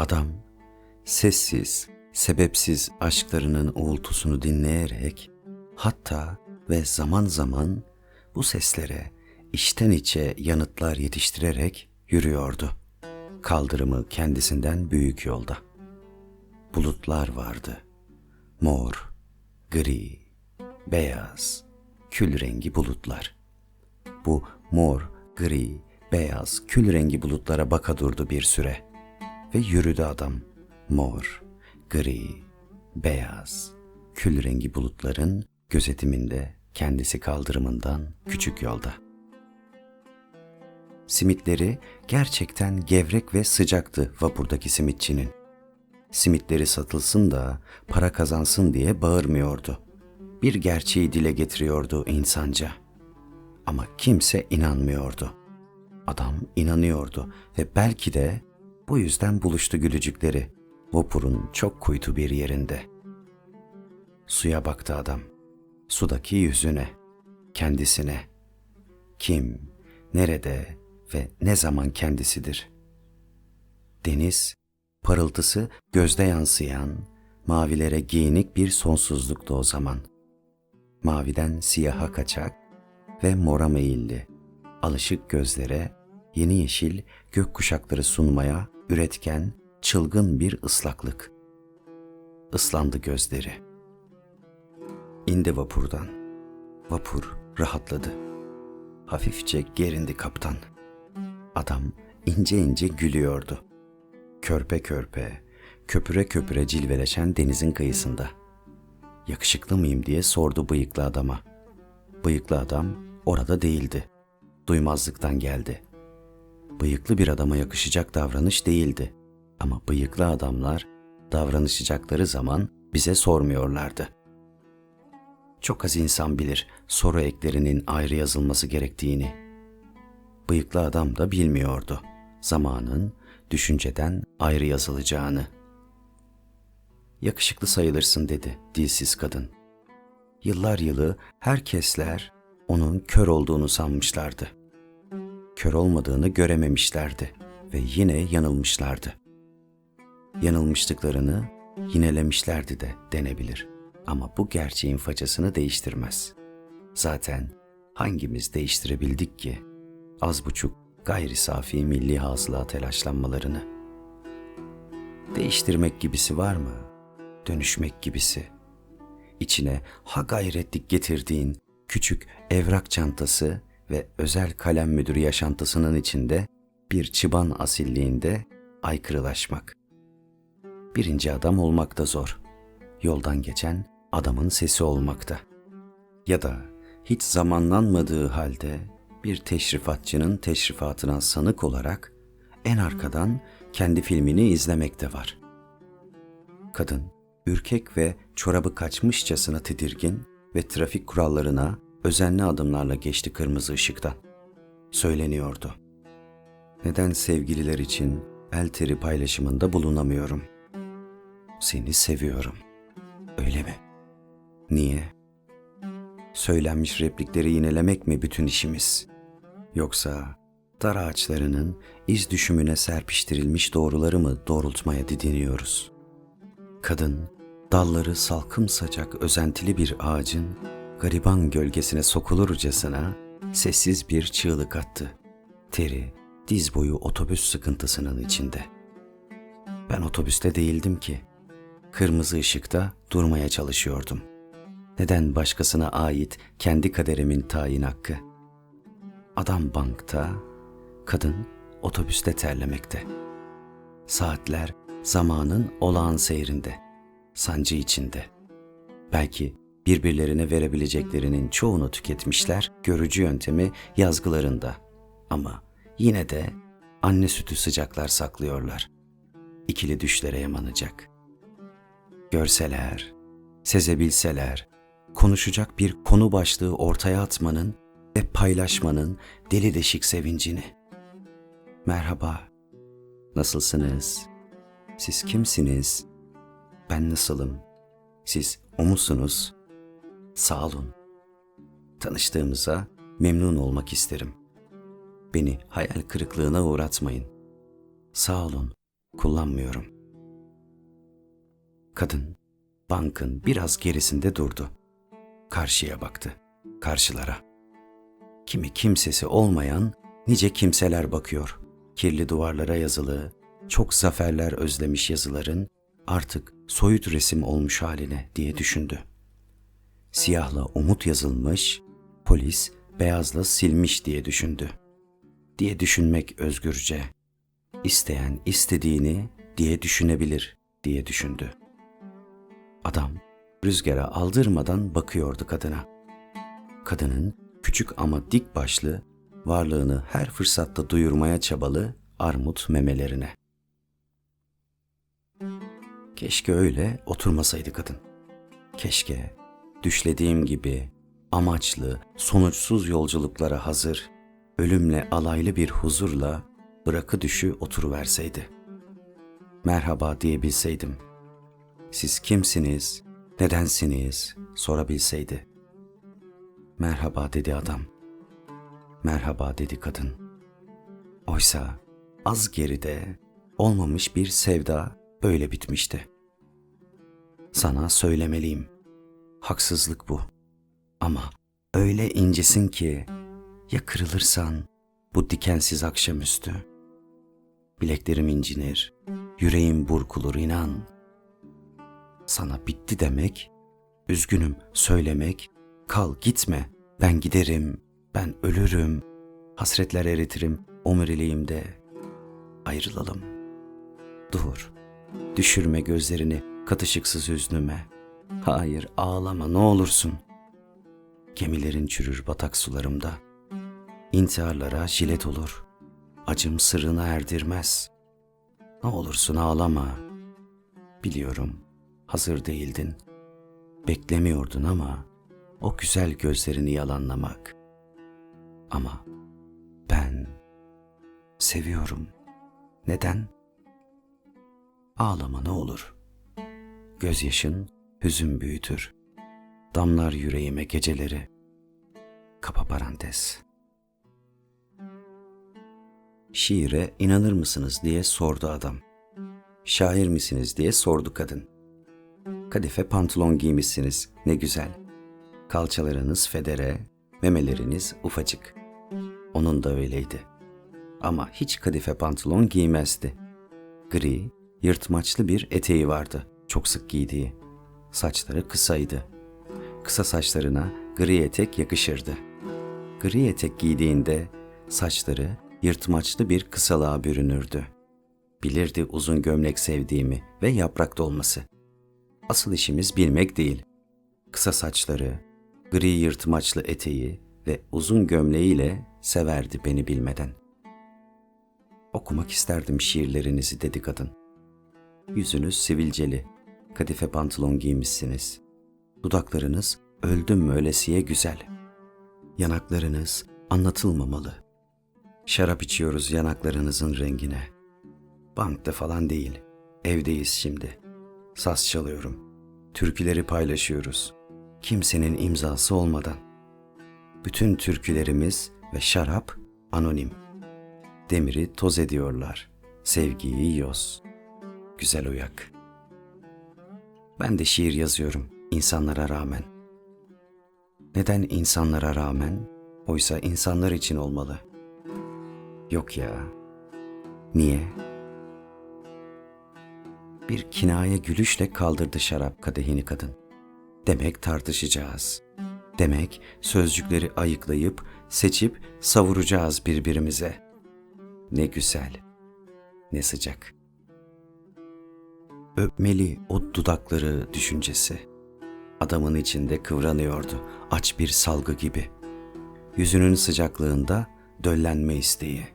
Adam sessiz, sebepsiz aşklarının uğultusunu dinleyerek hatta ve zaman zaman bu seslere içten içe yanıtlar yetiştirerek yürüyordu. Kaldırımı kendisinden büyük yolda. Bulutlar vardı. Mor, gri, beyaz, kül rengi bulutlar. Bu mor, gri, beyaz, kül rengi bulutlara baka durdu bir süre. Ve yürüdü adam. Mor, gri, beyaz, kül rengi bulutların gözetiminde kendisi kaldırımından küçük yolda. Simitleri gerçekten gevrek ve sıcaktı vapurdaki simitçinin. Simitleri satılsın da para kazansın diye bağırmıyordu. Bir gerçeği dile getiriyordu insanca. Ama kimse inanmıyordu. Adam inanıyordu ve belki de bu yüzden buluştu gülücükleri vapurun çok kuytu bir yerinde. Suya baktı adam. Sudaki yüzüne, kendisine. Kim, nerede ve ne zaman kendisidir? Deniz, parıltısı gözde yansıyan, mavilere giyinik bir sonsuzluktu o zaman. Maviden siyaha kaçak ve mora meyilli, alışık gözlere yeni yeşil gök kuşakları sunmaya üretken, çılgın bir ıslaklık. Islandı gözleri. İndi vapurdan. Vapur rahatladı. Hafifçe gerindi kaptan. Adam ince ince gülüyordu. Körpe körpe, köpüre köpüre cilveleşen denizin kıyısında. Yakışıklı mıyım diye sordu bıyıklı adama. Bıyıklı adam orada değildi. Duymazlıktan geldi. Bıyıklı bir adama yakışacak davranış değildi. Ama bıyıklı adamlar davranışacakları zaman bize sormuyorlardı. Çok az insan bilir soru eklerinin ayrı yazılması gerektiğini. Bıyıklı adam da bilmiyordu zamanın düşünceden ayrı yazılacağını. Yakışıklı sayılırsın dedi dilsiz kadın. Yıllar yılı herkesler onun kör olduğunu sanmışlardı. Kör olmadığını görememişlerdi ve yine yanılmışlardı. Yanılmışlıklarını yinelemişlerdi de denebilir. Ama bu gerçeğin façasını değiştirmez. Zaten hangimiz değiştirebildik ki az buçuk gayri safi milli hasıla telaşlanmalarını? Değiştirmek gibisi var mı? Dönüşmek gibisi. İçine ha gayretlik getirdiğin küçük evrak çantası ve özel kalem müdürü yaşantısının içinde bir çıban asilliğinde aykırılaşmak. Birinci adam olmak da zor. Yoldan geçen adamın sesi olmakta. Ya da hiç zamanlanmadığı halde bir teşrifatçının teşrifatına sanık olarak en arkadan kendi filmini izlemek de var. Kadın, ürkek ve çorabı kaçmışçasına tedirgin ve trafik kurallarına özenli adımlarla geçti kırmızı ışıktan. Söyleniyordu. Neden sevgililer için el teri paylaşımında bulunamıyorum? Seni seviyorum. Öyle mi? Niye? Söylenmiş replikleri yinelemek mi bütün işimiz? Yoksa dar ağaçlarının iz düşümüne serpiştirilmiş doğruları mı doğrultmaya didiniyoruz? Kadın, dalları salkım sacak özentili bir ağacın gariban gölgesine sokulurcasına sessiz bir çığlık attı. Teri, diz boyu otobüs sıkıntısının içinde. Ben otobüste değildim ki. Kırmızı ışıkta durmaya çalışıyordum. Neden başkasına ait kendi kaderimin tayin hakkı? Adam bankta, kadın otobüste terlemekte. Saatler zamanın olağan seyrinde, sancı içinde. Belki birbirlerine verebileceklerinin çoğunu tüketmişler görücü yöntemi yazgılarında. Ama yine de anne sütü sıcaklar saklıyorlar. İkili düşlere yamanacak. Görseler, sezebilseler, konuşacak bir konu başlığı ortaya atmanın ve paylaşmanın deli deşik sevincini. Merhaba, nasılsınız? Siz kimsiniz? Ben nasılım? Siz o musunuz? Sağ olun. Tanıştığımıza memnun olmak isterim. Beni hayal kırıklığına uğratmayın. Sağ olun. kullanmıyorum. Kadın bankın biraz gerisinde durdu. Karşıya baktı. Karşılara. Kimi kimsesi olmayan nice kimseler bakıyor. Kirli duvarlara yazılı, çok zaferler özlemiş yazıların artık soyut resim olmuş haline diye düşündü. Siyahla umut yazılmış, polis beyazla silmiş diye düşündü. Diye düşünmek özgürce. İsteyen istediğini diye düşünebilir diye düşündü. Adam rüzgara aldırmadan bakıyordu kadına. Kadının küçük ama dik başlı, varlığını her fırsatta duyurmaya çabalı armut memelerine. Keşke öyle oturmasaydı kadın. Keşke düşlediğim gibi amaçlı, sonuçsuz yolculuklara hazır, ölümle alaylı bir huzurla bırakı düşü oturuverseydi. Merhaba diyebilseydim. Siz kimsiniz, nedensiniz sorabilseydi. Merhaba dedi adam. Merhaba dedi kadın. Oysa az geride olmamış bir sevda böyle bitmişti. Sana söylemeliyim. Haksızlık bu. Ama öyle incesin ki ya kırılırsan bu dikensiz akşamüstü. Bileklerim incinir, yüreğim burkulur inan. Sana bitti demek, üzgünüm söylemek, kal gitme, ben giderim, ben ölürüm, hasretler eritirim omuriliğimde. Ayrılalım. Dur, düşürme gözlerini katışıksız hüznüme. Hayır ağlama ne olursun. Gemilerin çürür batak sularımda. İntiharlara jilet olur. Acım sırrına erdirmez. Ne olursun ağlama. Biliyorum hazır değildin. Beklemiyordun ama o güzel gözlerini yalanlamak. Ama ben seviyorum. Neden? Ağlama ne olur. Gözyaşın hüzün büyütür. Damlar yüreğime geceleri. Kapa parantez. Şiire inanır mısınız diye sordu adam. Şair misiniz diye sordu kadın. Kadife pantolon giymişsiniz ne güzel. Kalçalarınız federe, memeleriniz ufacık. Onun da öyleydi. Ama hiç kadife pantolon giymezdi. Gri, yırtmaçlı bir eteği vardı. Çok sık giydiği. Saçları kısaydı. Kısa saçlarına gri etek yakışırdı. Gri etek giydiğinde saçları yırtmaçlı bir kısalığa bürünürdü. Bilirdi uzun gömlek sevdiğimi ve yaprak dolması. Asıl işimiz bilmek değil. Kısa saçları, gri yırtmaçlı eteği ve uzun gömleğiyle severdi beni bilmeden. Okumak isterdim şiirlerinizi dedi kadın. Yüzünüz sivilceli, kadife pantolon giymişsiniz. Dudaklarınız öldüm mü ölesiye güzel. Yanaklarınız anlatılmamalı. Şarap içiyoruz yanaklarınızın rengine. Bankta falan değil, evdeyiz şimdi. Saz çalıyorum. Türküleri paylaşıyoruz. Kimsenin imzası olmadan. Bütün türkülerimiz ve şarap anonim. Demiri toz ediyorlar. Sevgiyi yoz. Güzel uyak. Ben de şiir yazıyorum insanlara rağmen. Neden insanlara rağmen? Oysa insanlar için olmalı. Yok ya. Niye? Bir kinaye gülüşle kaldırdı şarap kadehini kadın. Demek tartışacağız. Demek sözcükleri ayıklayıp, seçip savuracağız birbirimize. Ne güzel, ne sıcak. Öpmeli o dudakları düşüncesi. Adamın içinde kıvranıyordu, aç bir salgı gibi. Yüzünün sıcaklığında döllenme isteği.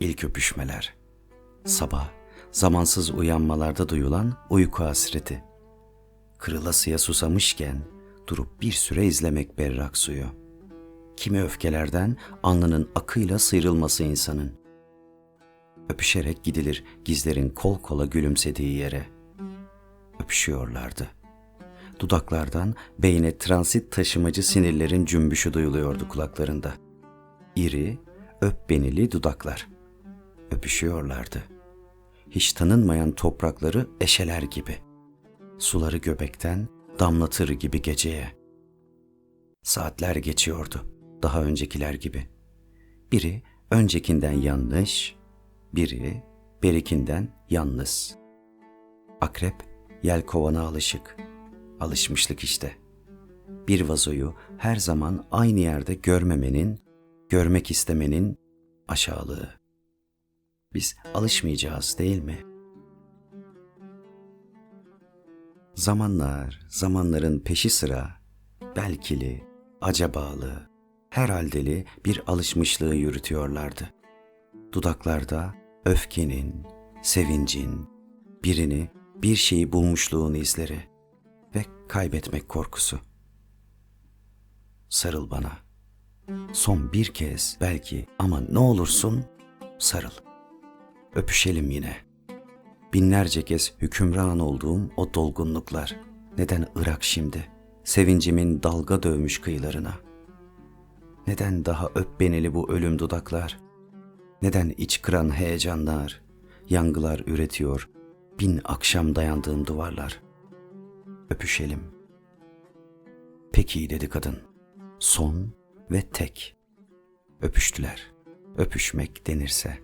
İlk öpüşmeler. Sabah, zamansız uyanmalarda duyulan uyku hasreti. Kırılasıya susamışken durup bir süre izlemek berrak suyu. Kimi öfkelerden alnının akıyla sıyrılması insanın. Öpüşerek gidilir gizlerin kol kola gülümsediği yere. Öpüşüyorlardı. Dudaklardan beyne transit taşımacı sinirlerin cümbüşü duyuluyordu kulaklarında. İri, öp benili dudaklar. Öpüşüyorlardı. hiç tanınmayan toprakları eşeler gibi. Suları göbekten damlatır gibi geceye. Saatler geçiyordu, daha öncekiler gibi. Biri öncekinden yanlış, biri berikinden yalnız. Akrep yelkovana alışık. Alışmışlık işte. Bir vazoyu her zaman aynı yerde görmemenin, görmek istemenin aşağılığı. Biz alışmayacağız değil mi? Zamanlar, zamanların peşi sıra, belkili, acabalı, herhaldeli bir alışmışlığı yürütüyorlardı. Dudaklarda öfkenin, sevincin, birini, bir şeyi bulmuşluğun izleri ve kaybetmek korkusu. Sarıl bana. Son bir kez belki ama ne olursun sarıl. Öpüşelim yine. Binlerce kez hükümran olduğum o dolgunluklar. Neden Irak şimdi? Sevincimin dalga dövmüş kıyılarına. Neden daha öp beneli bu ölüm dudaklar? Neden iç kıran heyecanlar, yangılar üretiyor bin akşam dayandığım duvarlar? Öpüşelim. Peki dedi kadın. Son ve tek. Öpüştüler. Öpüşmek denirse.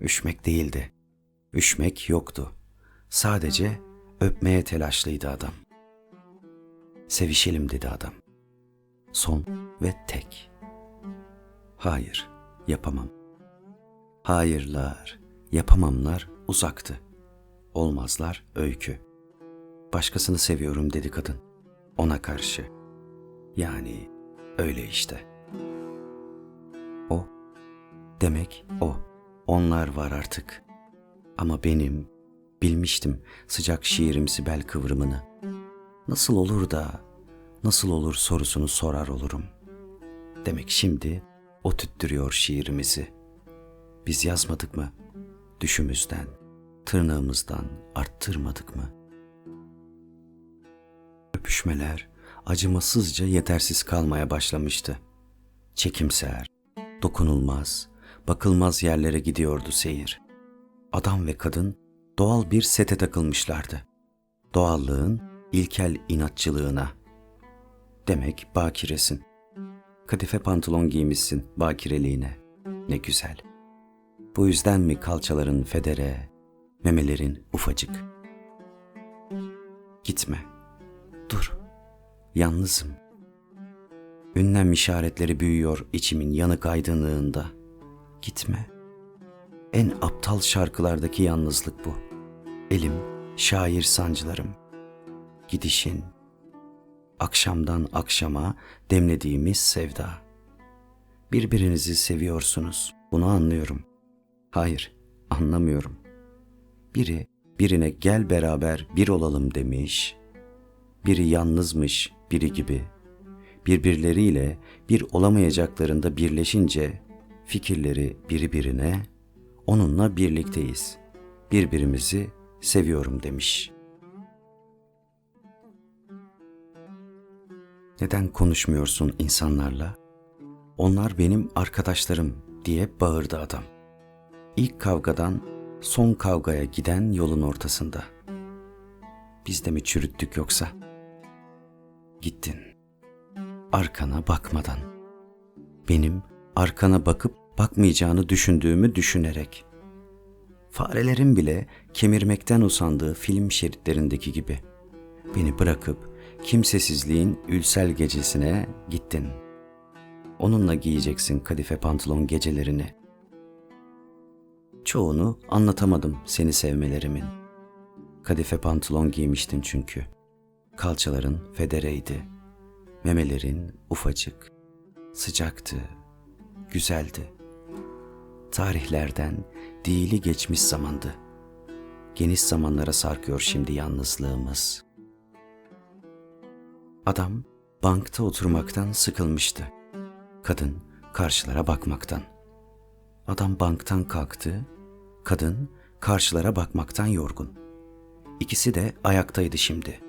Üşmek değildi. Üşmek yoktu. Sadece öpmeye telaşlıydı adam. Sevişelim dedi adam. Son ve tek. Hayır, yapamam. Hayırlar, yapamamlar uzaktı. Olmazlar öykü. Başkasını seviyorum dedi kadın. Ona karşı. Yani öyle işte. O, demek o. Onlar var artık. Ama benim, bilmiştim sıcak şiirimsi bel kıvrımını. Nasıl olur da, nasıl olur sorusunu sorar olurum. Demek şimdi o tüttürüyor şiirimizi. Biz yazmadık mı? Düşümüzden, tırnağımızdan arttırmadık mı? Öpüşmeler acımasızca yetersiz kalmaya başlamıştı. Çekimser, dokunulmaz, bakılmaz yerlere gidiyordu seyir. Adam ve kadın doğal bir sete takılmışlardı. Doğallığın ilkel inatçılığına. Demek bakiresin. Kadife pantolon giymişsin bakireliğine. Ne güzel. Bu yüzden mi kalçaların federe, memelerin ufacık? Gitme. Dur. Yalnızım. Ünlem işaretleri büyüyor içimin yanık aydınlığında. Gitme. En aptal şarkılardaki yalnızlık bu. Elim, şair sancılarım. Gidişin, akşamdan akşama demlediğimiz sevda. Birbirinizi seviyorsunuz. Bunu anlıyorum. Hayır, anlamıyorum. Biri birine gel beraber bir olalım demiş. Biri yalnızmış biri gibi. Birbirleriyle bir olamayacaklarında birleşince fikirleri biri birine onunla birlikteyiz. Birbirimizi seviyorum demiş. Neden konuşmuyorsun insanlarla? Onlar benim arkadaşlarım diye bağırdı adam. İlk kavgadan son kavgaya giden yolun ortasında. Biz de mi çürüttük yoksa? Gittin. Arkana bakmadan. Benim arkana bakıp bakmayacağını düşündüğümü düşünerek. Farelerin bile kemirmekten usandığı film şeritlerindeki gibi. Beni bırakıp kimsesizliğin ülsel gecesine gittin. Onunla giyeceksin kadife pantolon gecelerini. Çoğunu anlatamadım seni sevmelerimin. Kadife pantolon giymiştin çünkü. Kalçaların federeydi. Memelerin ufacık. Sıcaktı. Güzeldi. Tarihlerden değili geçmiş zamandı. Geniş zamanlara sarkıyor şimdi yalnızlığımız. Adam bankta oturmaktan sıkılmıştı. Kadın karşılara bakmaktan. Adam banktan kalktı. Kadın karşılara bakmaktan yorgun. İkisi de ayaktaydı şimdi.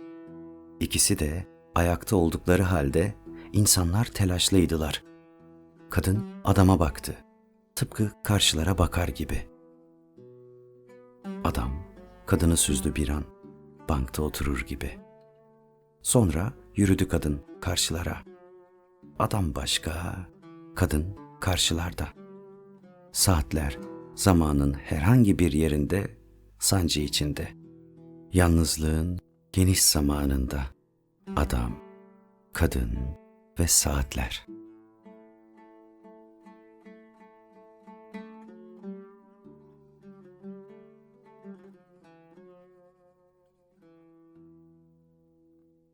İkisi de ayakta oldukları halde insanlar telaşlıydılar. Kadın adama baktı. Tıpkı karşılara bakar gibi. Adam kadını süzdü bir an, bankta oturur gibi. Sonra yürüdü kadın karşılara. Adam başka, kadın karşılarda. Saatler zamanın herhangi bir yerinde sancı içinde. Yalnızlığın geniş zamanında adam, kadın ve saatler.